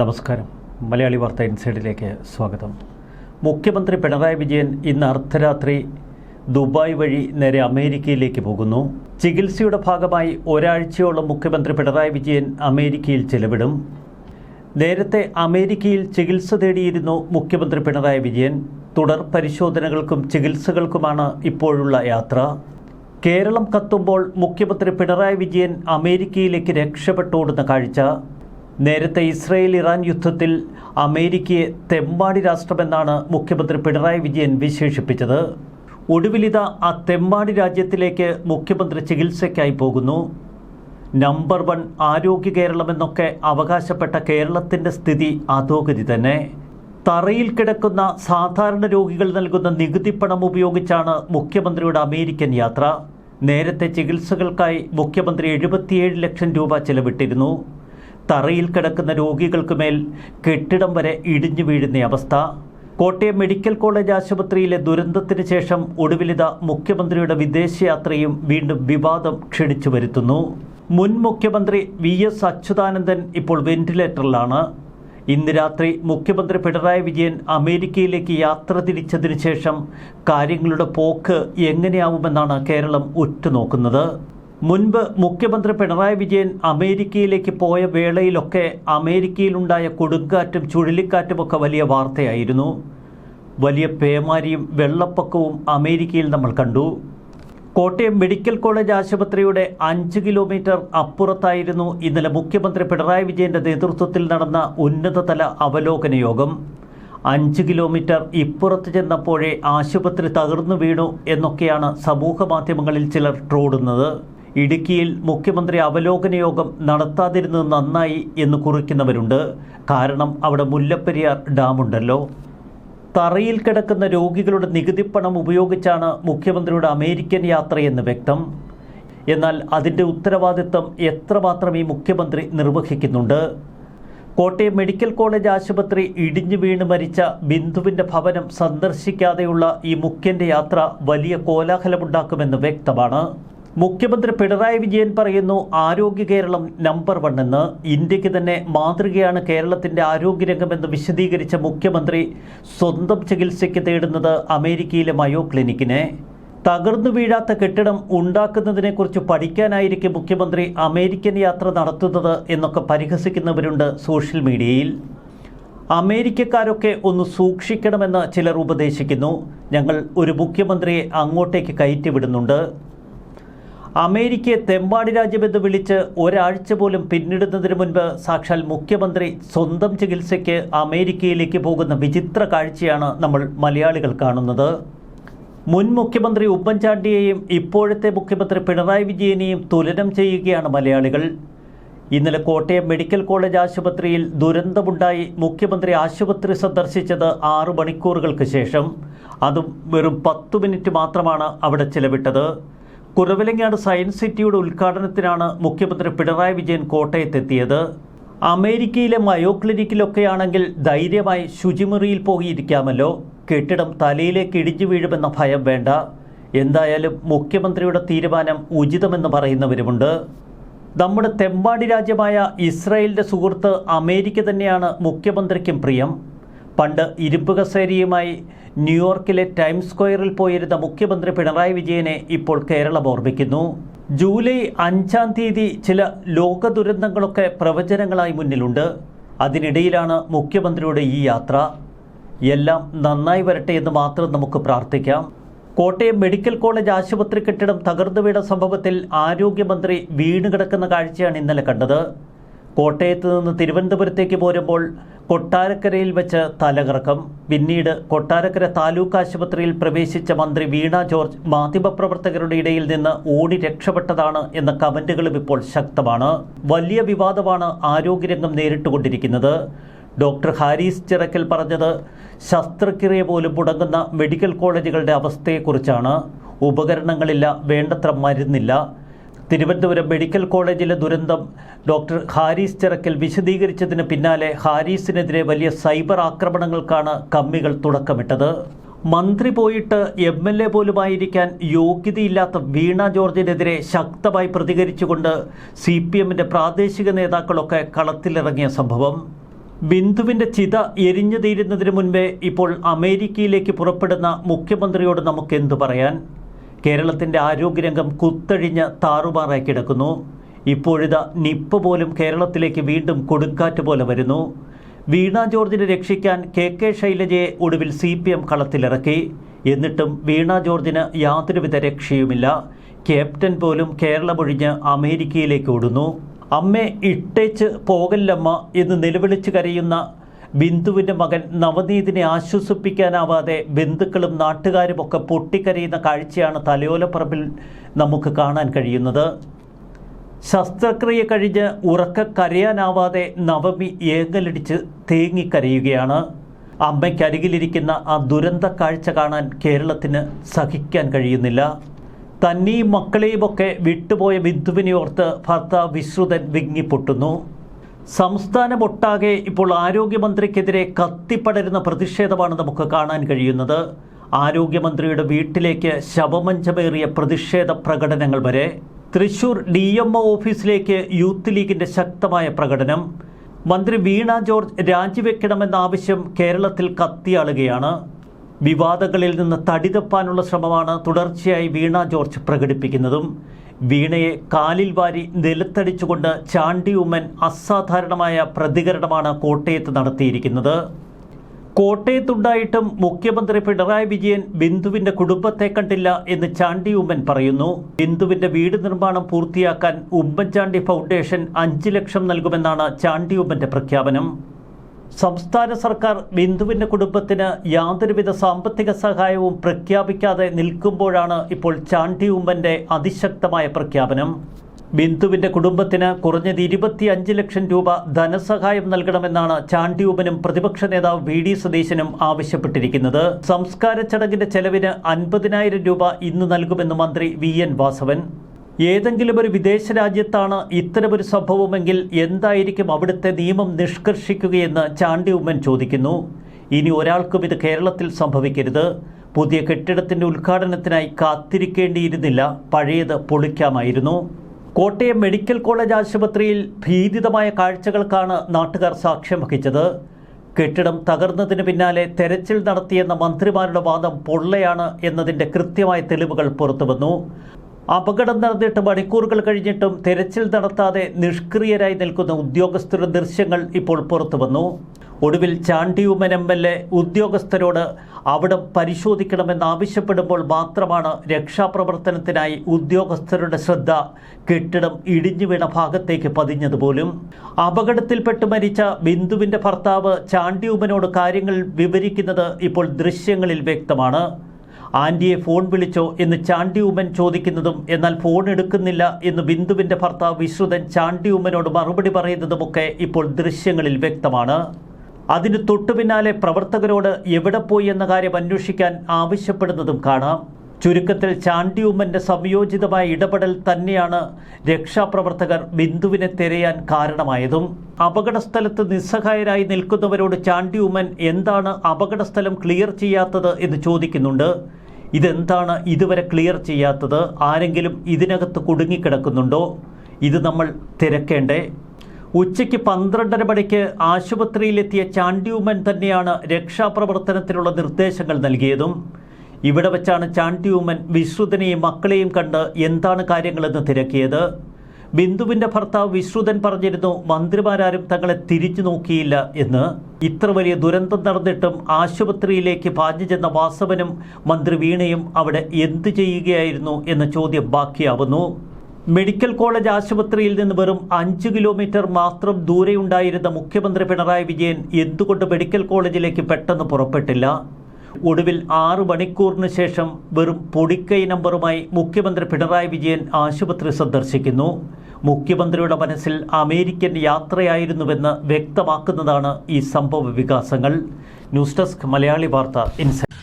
നമസ്കാരം. മലയാളി വാർത്ത ഇൻസൈഡിലേക്ക് സ്വാഗതം. മുഖ്യമന്ത്രി പിണറായി വിജയൻ ഇന്ന് അർദ്ധരാത്രി ദുബായ് വഴി നേരെ അമേരിക്കയിലേക്ക് പോകുന്നു. ചികിത്സയുടെ ഭാഗമായി ഒരാഴ്ചയോളം മുഖ്യമന്ത്രി പിണറായി വിജയൻ അമേരിക്കയിൽ ചെലവിടും. നേരത്തെ അമേരിക്കയിൽ ചികിത്സ തേടിയിരുന്നു മുഖ്യമന്ത്രി പിണറായി വിജയൻ. തുടർ പരിശോധനകൾക്കും ചികിത്സകൾക്കുമാണ് ഇപ്പോഴുള്ള യാത്ര. കേരളം കത്തുമ്പോൾ മുഖ്യമന്ത്രി പിണറായി വിജയൻ അമേരിക്കയിലേക്ക് രക്ഷപ്പെട്ടോടുന്ന കാഴ്ച. നേരത്തെ ഇസ്രയേൽ ഇറാൻ യുദ്ധത്തിൽ അമേരിക്കയെ തെമ്പാടി രാഷ്ട്രമെന്നാണ് മുഖ്യമന്ത്രി പിണറായി വിജയൻ വിശേഷിപ്പിച്ചത്. ഒടുവിലിത ആ തെമ്പാടി രാജ്യത്തിലേക്ക് മുഖ്യമന്ത്രി ചികിത്സയ്ക്കായി പോകുന്നു. നമ്പർ വൺ ആരോഗ്യ കേരളമെന്നൊക്കെ അവകാശപ്പെട്ട കേരളത്തിന്റെ സ്ഥിതി അധോഗതി തന്നെ. തറയിൽ കിടക്കുന്ന സാധാരണ രോഗികൾ നൽകുന്ന നികുതി പണം ഉപയോഗിച്ചാണ് മുഖ്യമന്ത്രിയുടെ അമേരിക്കൻ യാത്ര. നേരത്തെ ചികിത്സകൾക്കായി മുഖ്യമന്ത്രി എഴുപത്തിയേഴ് ലക്ഷം രൂപ ചെലവിട്ടിരുന്നു. തറയിൽ കിടക്കുന്ന രോഗികൾക്ക് മേൽ കെട്ടിടം വരെ ഇടിഞ്ഞു വീഴുന്ന അവസ്ഥ. കോട്ടയം മെഡിക്കൽ കോളേജ് ആശുപത്രിയിലെ ദുരന്തത്തിന് ശേഷം ഒടുവിലിത മുഖ്യമന്ത്രിയുടെ വിദേശയാത്രയും വീണ്ടും വിവാദം ക്ഷണിച്ചു വരുത്തുന്നു. മുൻ മുഖ്യമന്ത്രി വി എസ് അച്യുതാനന്ദൻ ഇപ്പോൾ വെന്റിലേറ്ററിലാണ്. ഇന്ന് രാത്രി മുഖ്യമന്ത്രി പിണറായി വിജയൻ അമേരിക്കയിലേക്ക് യാത്ര തിരിച്ചതിന് ശേഷം കാര്യങ്ങളുടെ പോക്ക് എങ്ങനെയാവുമെന്നാണ് കേരളം ഉറ്റുനോക്കുന്നത്. മുൻപ് മുഖ്യമന്ത്രി പിണറായി വിജയൻ അമേരിക്കയിലേക്ക് പോയ വേളയിലൊക്കെ അമേരിക്കയിലുണ്ടായ കൊടുങ്കാറ്റും ചുഴലിക്കാറ്റുമൊക്കെ വലിയ വാർത്തയായിരുന്നു. വലിയ പേമാരിയും വെള്ളപ്പൊക്കവും അമേരിക്കയിൽ നമ്മൾ കണ്ടു. കോട്ടയം മെഡിക്കൽ കോളേജ് ആശുപത്രിയുടെ അഞ്ച് കിലോമീറ്റർ അപ്പുറത്തായിരുന്നു ഇന്നലെ മുഖ്യമന്ത്രി പിണറായി വിജയന്റെ നേതൃത്വത്തിൽ നടന്ന ഉന്നതതല അവലോകന യോഗം. അഞ്ച് കിലോമീറ്റർ ഇപ്പുറത്ത് ചെന്നപ്പോഴേ ആശുപത്രി തകർന്നു വീണു എന്നൊക്കെയാണ് സമൂഹ മാധ്യമങ്ങളിൽ ചിലർ ട്രോടുന്നത് ഇടുക്കിയിൽ മുഖ്യമന്ത്രി അവലോകന യോഗം നടത്താതിരുന്നത് നന്നായി എന്ന് കുറിക്കുന്നവരുണ്ട്. കാരണം അവിടെ മുല്ലപ്പെരിയാർ ഡാമുണ്ടല്ലോ. തറയിൽ കിടക്കുന്ന രോഗികളുടെ നികുതിപ്പണം ഉപയോഗിച്ചാണ് മുഖ്യമന്ത്രിയുടെ അമേരിക്കൻ യാത്രയെന്ന് വ്യക്തം. എന്നാൽ അതിന്റെ ഉത്തരവാദിത്തം എത്രമാത്രം ഈ മുഖ്യമന്ത്രി നിർവഹിക്കുന്നുണ്ട്? കോട്ടയം മെഡിക്കൽ കോളേജ് ആശുപത്രി ഇടിഞ്ഞു വീണ് മരിച്ച ബിന്ദുവിന്റെ ഭവനം സന്ദർശിക്കാതെയുള്ള ഈ മുഖ്യന്റെ യാത്ര വലിയ കോലാഹലമുണ്ടാക്കുമെന്ന് വ്യക്തമാണ്. മുഖ്യമന്ത്രി പിണറായി വിജയൻ പറയുന്നു ആരോഗ്യ കേരളം നമ്പർ വൺ എന്ന്. ഇന്ത്യയ്ക്ക് തന്നെ മാതൃകയാണ് കേരളത്തിന്റെ ആരോഗ്യരംഗമെന്ന് വിശദീകരിച്ച മുഖ്യമന്ത്രി സ്വന്തം ചികിത്സയ്ക്ക് തേടുന്നത് അമേരിക്കയിലെ മയോ ക്ലിനിക്കിനെ. തകർന്നു വീഴാത്ത കെട്ടിടം ഉണ്ടാക്കുന്നതിനെക്കുറിച്ച് പഠിക്കാനായിരിക്കും മുഖ്യമന്ത്രി അമേരിക്കൻ യാത്ര നടത്തുന്നത് എന്നൊക്കെ പരിഹസിക്കുന്നവരുണ്ട് സോഷ്യൽ മീഡിയയിൽ. അമേരിക്കക്കാരൊക്കെ ഒന്ന് സൂക്ഷിക്കണമെന്ന് ചിലർ ഉപദേശിക്കുന്നു. ഞങ്ങൾ ഒരു മുഖ്യമന്ത്രിയെ അങ്ങോട്ടേക്ക് കയറ്റിവിടുന്നുണ്ട്. അമേരിക്കയെ തെമ്പാടി രാജ്യമെന്ന് വിളിച്ച് ഒരാഴ്ച പോലും പിന്നിടുന്നതിന് മുൻപ് സാക്ഷാൽ മുഖ്യമന്ത്രി സ്വന്തം ചികിത്സയ്ക്ക് അമേരിക്കയിലേക്ക് പോകുന്ന വിചിത്ര കാഴ്ചയാണ് നമ്മൾ മലയാളികൾ കാണുന്നത്. മുൻ മുഖ്യമന്ത്രി ഉമ്മൻചാണ്ടിയെയും ഇപ്പോഴത്തെ മുഖ്യമന്ത്രി പിണറായി വിജയനെയും തുലനം ചെയ്യുകയാണ് മലയാളികൾ. ഇന്നലെ കോട്ടയം മെഡിക്കൽ കോളേജ് ആശുപത്രിയിൽ ദുരന്തമുണ്ടായി മുഖ്യമന്ത്രി ആശുപത്രി സന്ദർശിച്ചത് ആറു മണിക്കൂറുകൾക്ക് ശേഷം. അതും വെറും പത്തു മിനിറ്റ് മാത്രമാണ് അവിടെ ചിലവിട്ടത്. കുറവിലങ്ങാട് സയൻസ് സിറ്റിയുടെ ഉദ്ഘാടനത്തിനാണ് മുഖ്യമന്ത്രി പിണറായി വിജയൻ കോട്ടയത്തെത്തിയത്. അമേരിക്കയിലെ മയോ ക്ലിനിക്കിലൊക്കെയാണെങ്കിൽ ധൈര്യമായി ശുചിമുറിയിൽ പോയിരിക്കാമല്ലോ കെട്ടിടം തലയിലേക്ക് ഇടിഞ്ഞു വീഴുമെന്ന ഭയം വേണ്ട. എന്തായാലും മുഖ്യമന്ത്രിയുടെ തീരുമാനം ഉചിതമെന്ന് പറയുന്നവരുമുണ്ട്. നമ്മുടെ തെമ്പാടി രാജ്യമായ ഇസ്രായേലിന്റെ സുഹൃത്ത് അമേരിക്ക തന്നെയാണ് മുഖ്യമന്ത്രിക്കും പ്രിയം. പണ്ട് ഇരുമ്പ് കസേരയുമായി ന്യൂയോർക്കിലെ ടൈംസ് സ്ക്വയറിൽ പോയിരുന്ന മുഖ്യമന്ത്രി പിണറായി വിജയനെ ഇപ്പോൾ കേരളം ഓർമ്മിക്കുന്നു. ജൂലൈ അഞ്ചാം തീയതി ചില ലോക ദുരന്തങ്ങളൊക്കെ പ്രവചനങ്ങളായി മുന്നിലുണ്ട്. അതിനിടയിലാണ് മുഖ്യമന്ത്രിയുടെ ഈ യാത്ര. എല്ലാം നന്നായി വരട്ടെ എന്ന് മാത്രം നമുക്ക് പ്രാർത്ഥിക്കാം. കോട്ടയം മെഡിക്കൽ കോളേജ് ആശുപത്രി കെട്ടിടം തകർന്നു വീണ സംഭവത്തിൽ ആരോഗ്യമന്ത്രി വീണ് കിടക്കുന്ന കാഴ്ചയാണ് ഇന്നലെ കണ്ടത്. കോട്ടയത്ത് നിന്ന് തിരുവനന്തപുരത്തേക്ക് പോരുമ്പോൾ കൊട്ടാരക്കരയിൽ വെച്ച് തലകറക്കം. പിന്നീട് കൊട്ടാരക്കര താലൂക്ക് ആശുപത്രിയിൽ പ്രവേശിച്ച മന്ത്രി വീണ ജോർജ് മാധ്യമപ്രവർത്തകരുടെ ഇടയിൽ നിന്ന് ഓടി രക്ഷപ്പെട്ടതാണ് എന്ന കമന്റുകളും ഇപ്പോൾ ശക്തമാണ്. വലിയ വിവാദമാണ് ആരോഗ്യരംഗം നേരിട്ടുകൊണ്ടിരിക്കുന്നത്. ഡോക്ടർ ഹാരിസ് ചിറക്കൽ പറഞ്ഞത് ശസ്ത്രക്രിയ പോലും മുടങ്ങുന്ന മെഡിക്കൽ കോളേജുകളുടെ അവസ്ഥയെക്കുറിച്ചാണ്. ഉപകരണങ്ങളില്ല വേണ്ടത്ര മരുന്നില്ല. തിരുവനന്തപുരം മെഡിക്കൽ കോളേജിലെ ദുരന്തം ഡോക്ടർ ഹാരിസ് ചിറക്കൽ വിശദീകരിച്ചതിന് പിന്നാലെ ഹാരിസിനെതിരെ വലിയ സൈബർ ആക്രമണങ്ങൾക്കാണ് കമ്മികൾ തുടക്കമിട്ടത്. മന്ത്രി പോയിട്ട് എം എൽ എ പോലുമായിരിക്കാൻ യോഗ്യതയില്ലാത്ത വീണ ജോർജിനെതിരെ ശക്തമായി പ്രതികരിച്ചുകൊണ്ട് സി പി എമ്മിന്റെ പ്രാദേശിക നേതാക്കളൊക്കെ കളത്തിലിറങ്ങിയ സംഭവം. ബിന്ദുവിന്റെ ചിത എരിഞ്ഞു തീരുന്നതിന് മുൻപേ ഇപ്പോൾ അമേരിക്കയിലേക്ക് പുറപ്പെടുന്ന മുഖ്യമന്ത്രിയോട് നമുക്ക് എന്തു പറയാൻ? കേരളത്തിന്റെ ആരോഗ്യരംഗം കുത്തഴിഞ്ഞ് താറുമാറായി കിടക്കുന്നു. ഇപ്പോഴിത നിപ്പ് പോലും കേരളത്തിലേക്ക് വീണ്ടും കൊടുക്കാറ്റ് പോലെ വരുന്നു. വീണ ജോർജിനെ രക്ഷിക്കാൻ കെ കെ ശൈലജയെ ഒടുവിൽ സി പി എം കളത്തിലിറക്കി. എന്നിട്ടും വീണ ജോർജിന് യാതൊരുവിധ രക്ഷയുമില്ല. ക്യാപ്റ്റൻ പോലും കേരളമൊഴിഞ്ഞ് അമേരിക്കയിലേക്ക് ഓടുന്നു. അമ്മേ ഇട്ടേച്ച് പോകല്ലമ്മ എന്ന് നിലവിളിച്ച് കരയുന്ന ബിന്ദുവിന്റെ മകൻ നവനീതിനെ ആശ്വസിപ്പിക്കാനാവാതെ ബന്ധുക്കളും നാട്ടുകാരുമൊക്കെ പൊട്ടിക്കരയുന്ന കാഴ്ചയാണ് തലയോലപ്പറമ്പിൽ നമുക്ക് കാണാൻ കഴിയുന്നത്. ശസ്ത്രക്രിയ കഴിഞ്ഞ് ഉറക്ക കരയാനാവാതെ നവമി ഏങ്ങലടിച്ച് തേങ്ങിക്കരയുകയാണ്. അമ്മയ്ക്കരികിലിരിക്കുന്ന ആ ദുരന്ത കാഴ്ച കാണാൻ കേരളത്തിന് സഹിക്കാൻ കഴിയുന്നില്ല. തന്നെയും മക്കളെയുമൊക്കെ വിട്ടുപോയ ബിന്ദുവിനെ ഓർത്ത് ഭർത്താവ് വിശ്രുതൻ വിങ്ങിപ്പൊട്ടുന്നു. സംസ്ഥാനമൊട്ടാകെ ഇപ്പോൾ ആരോഗ്യമന്ത്രിക്കെതിരെ കത്തിപ്പടരുന്ന പ്രതിഷേധമാണ് നമുക്ക് കാണാൻ കഴിയുന്നത്. ആരോഗ്യമന്ത്രിയുടെ വീട്ടിലേക്ക് ശവമഞ്ചമേറിയ പ്രതിഷേധ പ്രകടനങ്ങൾ വരെ. തൃശൂർ ഡി എം ഒ ഓഫീസിലേക്ക് യൂത്ത് ലീഗിന്റെ ശക്തമായ പ്രകടനം. മന്ത്രി വീണ ജോർജ് രാജിവെക്കണമെന്ന ആവശ്യം കേരളത്തിൽ കത്തിയാളുകയാണ്. വിവാദങ്ങളിൽ നിന്ന് തടിതപ്പാനുള്ള ശ്രമമാണ് തുടർച്ചയായി വീണ ജോർജ് പ്രകടിപ്പിക്കുന്നതും. വീണയെ കാലിൽ വാരി നിലത്തടിച്ചുകൊണ്ട് ചാണ്ടി ഉമ്മൻ അസാധാരണമായ പ്രതികരണമാണ് കോട്ടയത്ത് നടത്തിയിരിക്കുന്നത്. കോട്ടയത്തുണ്ടായിട്ടും മുഖ്യമന്ത്രി പിണറായി വിജയൻ ബിന്ദുവിന്റെ കുടുംബത്തെ കണ്ടില്ല എന്ന് ചാണ്ടി ഉമ്മൻ പറയുന്നു. ബിന്ദുവിന്റെ വീട് നിർമ്മാണം പൂർത്തിയാക്കാൻ ഉമ്മൻചാണ്ടി ഫൗണ്ടേഷൻ അഞ്ച് ലക്ഷം നൽകുമെന്നാണ് ചാണ്ടി ഉമ്മന്റെ പ്രഖ്യാപനം. സംസ്ഥാന സർക്കാർ ബിന്ദുവിന്റെ കുടുംബത്തിന് യാതൊരുവിധ സാമ്പത്തിക സഹായവും പ്രഖ്യാപിക്കാതെ നിൽക്കുമ്പോഴാണ് ഇപ്പോൾ ചാണ്ടി ഉമ്മന്റെ അതിശക്തമായ പ്രഖ്യാപനം. ബിന്ദുവിന്റെ കുടുംബത്തിന് കുറഞ്ഞത് ഇരുപത്തിയഞ്ച് ലക്ഷം രൂപ ധനസഹായം നൽകണമെന്നാണ് ചാണ്ടിയൂബനും പ്രതിപക്ഷ നേതാവ് വി ഡി സതീശനും ആവശ്യപ്പെട്ടിരിക്കുന്നത്. സംസ്കാര ചടങ്ങിന്റെ ചെലവിന് അൻപതിനായിരം രൂപ ഇന്ന് നൽകുമെന്ന് മന്ത്രി വി എൻ വാസവൻ. ഏതെങ്കിലും ഒരു വിദേശ രാജ്യത്താണ് ഇത്തരമൊരു സംഭവമെങ്കിൽ എന്തായിരിക്കും അവിടുത്തെ നിയമം നിഷ്കർഷിക്കുകയെന്ന് ചാണ്ടി ഉമ്മൻ ചോദിക്കുന്നു. ഇനി ഒരാൾക്കും ഇത് കേരളത്തിൽ സംഭവിക്കരുത്. പുതിയ കെട്ടിടത്തിന്റെ ഉദ്ഘാടനത്തിനായി കാത്തിരിക്കേണ്ടിയിരുന്നില്ല. പഴയത് പൊളിക്കാമായിരുന്നു. കോട്ടയം മെഡിക്കൽ കോളേജ് ആശുപത്രിയിൽ ഭീതിതമായ കാഴ്ചകൾക്കാണ് നാട്ടുകാർ സാക്ഷ്യം വഹിച്ചത്. കെട്ടിടം തകർന്നതിന് പിന്നാലെ തെരച്ചിൽ നടത്തിയെന്ന മന്ത്രിമാരുടെ വാദം പൊള്ളയാണ് എന്നതിന്റെ കൃത്യമായ തെളിവുകൾ പുറത്തുവന്നു. അപകടം നടന്നിട്ട് മണിക്കൂറുകൾ കഴിഞ്ഞിട്ടും തെരച്ചിൽ നടത്താതെ നിഷ്ക്രിയരായി നിൽക്കുന്ന ഉദ്യോഗസ്ഥരുടെ ദൃശ്യങ്ങൾ ഇപ്പോൾ പുറത്തു വന്നു. ഒടുവിൽ ചാണ്ടിയുമൻ എം എൽ എ ഉദ്യോഗസ്ഥരോട് അവിടം പരിശോധിക്കണമെന്ന് ആവശ്യപ്പെടുമ്പോൾ മാത്രമാണ് രക്ഷാപ്രവർത്തനത്തിനായി ഉദ്യോഗസ്ഥരുടെ ശ്രദ്ധ കെട്ടിടം ഇടിഞ്ഞു വീണ ഭാഗത്തേക്ക് പതിഞ്ഞതുപോലും അപകടത്തിൽപ്പെട്ട് മരിച്ച ബിന്ദുവിന്റെ ഭർത്താവ് ചാണ്ടിയുമനോട് കാര്യങ്ങൾ വിവരിക്കുന്നത് ഇപ്പോൾ ദൃശ്യങ്ങളിൽ വ്യക്തമാണ്. ആന്റിയെ ഫോൺ വിളിച്ചോ എന്ന് ചാണ്ടി ഉമ്മൻ ചോദിക്കുന്നതും എന്നാൽ ഫോൺ എടുക്കുന്നില്ല എന്ന് ബിന്ദുവിന്റെ ഭർത്താവ് വിശ്രുതൻ ചാണ്ടി ഉമ്മനോട് മറുപടി പറയുന്നതുമൊക്കെ ഇപ്പോൾ ദൃശ്യങ്ങളിൽ വ്യക്തമാണ്. അതിന് തൊട്ടുപിന്നാലെ പ്രവർത്തകരോട് എവിടെ പോയി എന്ന കാര്യം അന്വേഷിക്കാൻ ആവശ്യപ്പെടുന്നതും കാണാം. ചുരുക്കത്തിൽ ചാണ്ടി ഉമ്മന്റെ സംയോജിതമായ ഇടപെടൽ തന്നെയാണ് രക്ഷാപ്രവർത്തകർ ബിന്ദുവിനെ തിരയാൻ കാരണമായതും. അപകടസ്ഥലത്ത് നിസ്സഹായരായി നിൽക്കുന്നവരോട് ചാണ്ടി ഉമ്മൻ എന്താണ് അപകടസ്ഥലം ക്ലിയർ ചെയ്യാത്തത് എന്ന് ചോദിക്കുന്നുണ്ട്. ഇതെന്താണ് ഇതുവരെ ക്ലിയർ ചെയ്യാത്തത്? ആരെങ്കിലും ഇതിനകത്ത് കുടുങ്ങിക്കിടക്കുന്നുണ്ടോ? ഇത് നമ്മൾ തിരക്കേണ്ടേ. ഉച്ചയ്ക്ക് പന്ത്രണ്ടര മണിക്ക് ആശുപത്രിയിലെത്തിയ ചാണ്ടിയുമൻ തന്നെയാണ് രക്ഷാപ്രവർത്തനത്തിനുള്ള നിർദ്ദേശങ്ങൾ നൽകിയതും. ഇവിടെ വെച്ചാണ് ചാണ്ടിയുമൻ വിശ്രുതനെയും മക്കളെയും കണ്ട് എന്താണ് കാര്യങ്ങളെന്ന് തിരക്കിയത്. ബിന്ദുവിന്റെ ഭർത്താവ് വിശ്രുതൻ പറഞ്ഞിരുന്നു മന്ത്രിമാരാരും തങ്ങളെ തിരിച്ചു നോക്കിയില്ല എന്ന്. ഇത്ര വലിയ ദുരന്തം നടന്നിട്ടും ആശുപത്രിയിലേക്ക് പാഞ്ഞു ചെന്ന വാസവനും മന്ത്രി വീണയും അവിടെ എന്തു ചെയ്യുകയായിരുന്നു എന്ന ചോദ്യം ബാക്കിയാവുന്നു. മെഡിക്കൽ കോളേജ് ആശുപത്രിയിൽ നിന്ന് വെറും അഞ്ച് കിലോമീറ്റർ മാത്രം ദൂരെയുണ്ടായിരുന്ന മുഖ്യമന്ത്രി പിണറായി വിജയൻ എന്തുകൊണ്ട് മെഡിക്കൽ കോളേജിലേക്ക് പെട്ടെന്ന് പുറപ്പെട്ടില്ല? ഒടുവിൽ ആറു മണിക്കൂറിന് ശേഷം വെറും പൊടിക്കൈ നമ്പറുമായി മുഖ്യമന്ത്രി പിണറായി വിജയൻ ആശുപത്രി സന്ദർശിക്കുന്നു. മുഖ്യമന്ത്രിയുടെ മനസ്സിൽ അമേരിക്കൻ യാത്രയായിരുന്നുവെന്ന് വ്യക്തമാക്കുന്നതാണ് ഈ സംഭവ വികാസങ്ങൾ. ന്യൂസ് ഡെസ്ക് മലയാളി വാർത്ത ഇൻസൈറ്റ്